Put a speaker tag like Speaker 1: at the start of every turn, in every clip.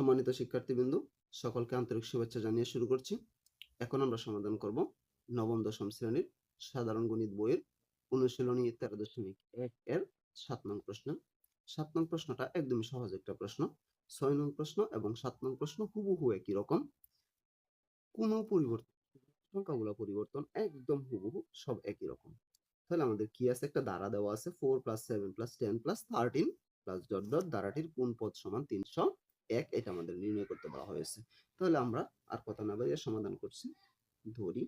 Speaker 1: সম্মানিত শিক্ষার্থীবৃন্দ, সকলকে আন্তরিক শুভেচ্ছা জানিয়ে শুরু করছি। এখন আমরা সমাধান করব নবম, দশম শ্রেণির সাধারণ গণিত বইয়ের অনুশীলনী তেরো দশমিক এক এর সাত নং প্রশ্ন। সাত নং প্রশ্নটা একদমই সহজ একটা প্রশ্ন। ছয় নং প্রশ্ন এবং সাত নং প্রশ্ন হুবহু একই রকম। কোনো পরিবর্তন, সংখ্যাগুলো পরিবর্তন একদম হুবহু সব একই রকম। তাহলে আমাদের কি আছে? একটা দ্বারা দেওয়া আছে four plus seven plus ten plus thirteen plus dot dot দ্বারাটির কোন পদ সমান তিনশো এক, এটা আমাদের নির্ণয় করতে বলা হয়েছে। তাহলে আমরা আর কথা না বাড়িয়ে সমাধান করছি। ধরি।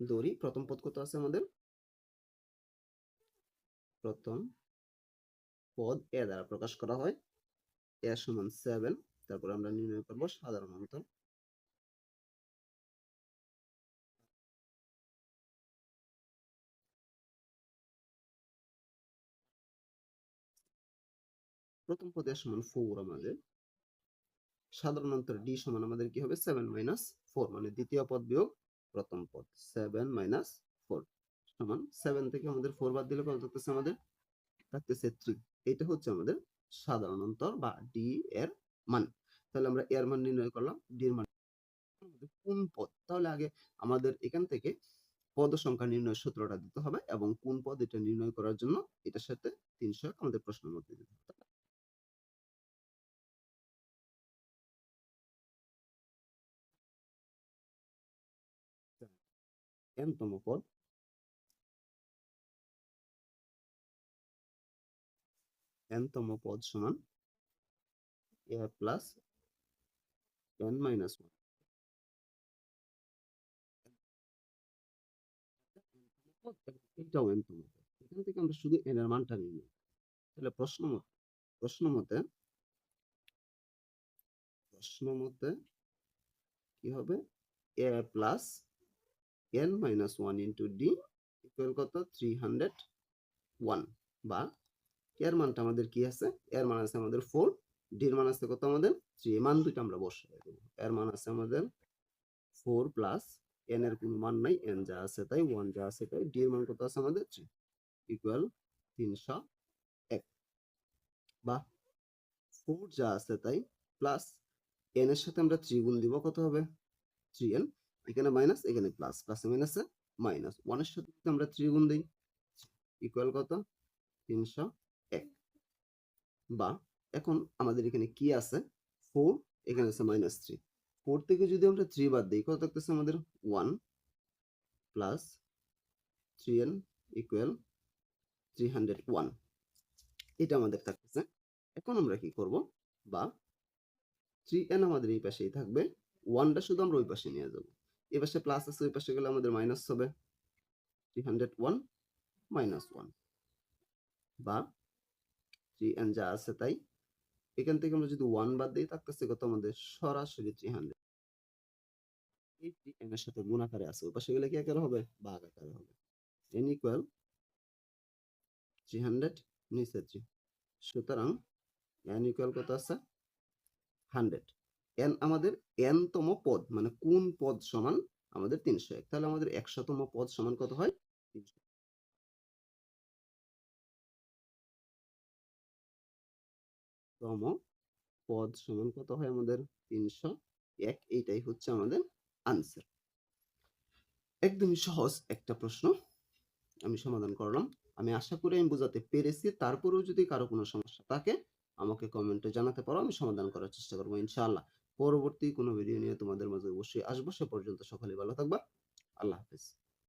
Speaker 1: ধরি, প্রথম পদ কত আছে আমাদের? প্রথম পদ এ দ্বারা প্রকাশ করা হয়। এ সমান সেভেন তারপর আমরা নির্ণয় করব সাধারণ অন্তর প্রথম পদে সমান ফোর আমাদের। সাধারণ অন্তর ডি সমান আমাদের কি হবে? সেভেন মাইনাস ফোর মানে দ্বিতীয় পদ বিয়োগ প্রথম পদ। সেভেন মাইনাস ফোর সমান সেভেন থেকে আমাদের ফোর বাদ দিলে কত থাকতেছে আমাদের? থাকতেছে থ্রি এটা হচ্ছে আমাদের সাধারণ অন্তর বা ডি এর মান। তাহলে আমরা এর মান নির্ণয় করলাম। ডি এর মান কোন পদ? তাহলে আগে আমাদের এখান থেকে পদ সংখ্যা নির্ণয় সূত্রটা দিতে হবে এবং কোন পদ এটা নির্ণয় করার জন্য এটার সাথে তিনশো আমাদের প্রশ্নের মধ্যে দিতে হবে। এনতম পদ এনতম পদ সমান A plus N minus one এটাও এনতম পদ এখান থেকে আমরা শুধু এন এর মানটা নির্ণয় তাহলে প্রশ্ন প্রশ্ন মতে প্রশ্ন মতে কি হবে? A plus n minus 1 into d equal কত? 301 বা এর মানটা আমাদের কি আছে? এর মান আছে আমাদের 4 d এর মান আছে কত আমাদের? 3 এই মান দুটো আমরা বসাই দেব। এর মান আছে আমাদের 4 প্লাস n এর কোনো মান নাই, n যা আছে তাই 1 যা আছে তাই d এর মান কত আছে আমাদের? 3 ইকুয়াল 301 বা 4 যা আছে তাই প্লাস n এর সাথে আমরা 3 গুণ দিব কত হবে? 3n এখানে মাইনাস এখানে প্লাস প্লাসে মাইনাসে মাইনাস ওয়ানের সাথে আমরা থ্রি গুণ দিই ইকুয়াল কত? তিনশো এক। বা এখন আমাদের এখানে কি আছে? ফোর এখানে আছে মাইনাস থ্রি ফোর থেকে যদি আমরা থ্রি বাদ দিই, কত থাকতেছে আমাদের? One plus three N equal three hundred one এটা আমাদের থাকতেছে। এখন আমরা কি করব? বা থ্রি এন আমাদের এই পাশেই থাকবে। ওয়ানটা শুধু আমরা ওই পাশে নিয়ে যাব। এ পাশে প্লাস আছে, ওই পাশে গেলে আমাদের মাইনাস হবে three hundred one minus one বা থ্রি এন যা আছে তাই। এখান থেকে আমরা যদি ওয়ান বাদ দিই থাকতেছে কত আমাদের? সরাসরি থ্রি হান্ড্রেড এই থ্রি এন এর সাথে গুণ আকারে আছে, ওই পাশে গেলে কি আকারে হবে? ভাগ আকারে হবে। এন ইকুয়াল থ্রি হান্ড্রেড নিচে থ্রি সুতরাং এন ইকুয়াল কত আছে? হান্ড্রেড এন আমাদের এন তম পদ মানে কোন পদ সমান আমাদের তিনশো এক। তাহলে আমাদের একশোতম পদ সমান কত হয়? তিনশো তম পদ সমান কত হয় আমাদের তিনশো এক? এইটাই হচ্ছে আমাদের আনসার একদমই সহজ একটা প্রশ্ন। আমি সমাধান করলাম। আমি আশা করি আমি বোঝাতে পেরেছি। তারপরেও যদি কারও কোনো সমস্যা থাকে, আমাকে কমেন্টে জানাতে পারো। আমি সমাধান করার চেষ্টা করব, ইনশাআল্লাহ। পরবর্তী কোনো ভিডিও নিয়ে তোমাদের মাঝে অবশ্যই আসব। সে পর্যন্ত সকলে ভালো থাকবা। আল্লাহ হাফেজ।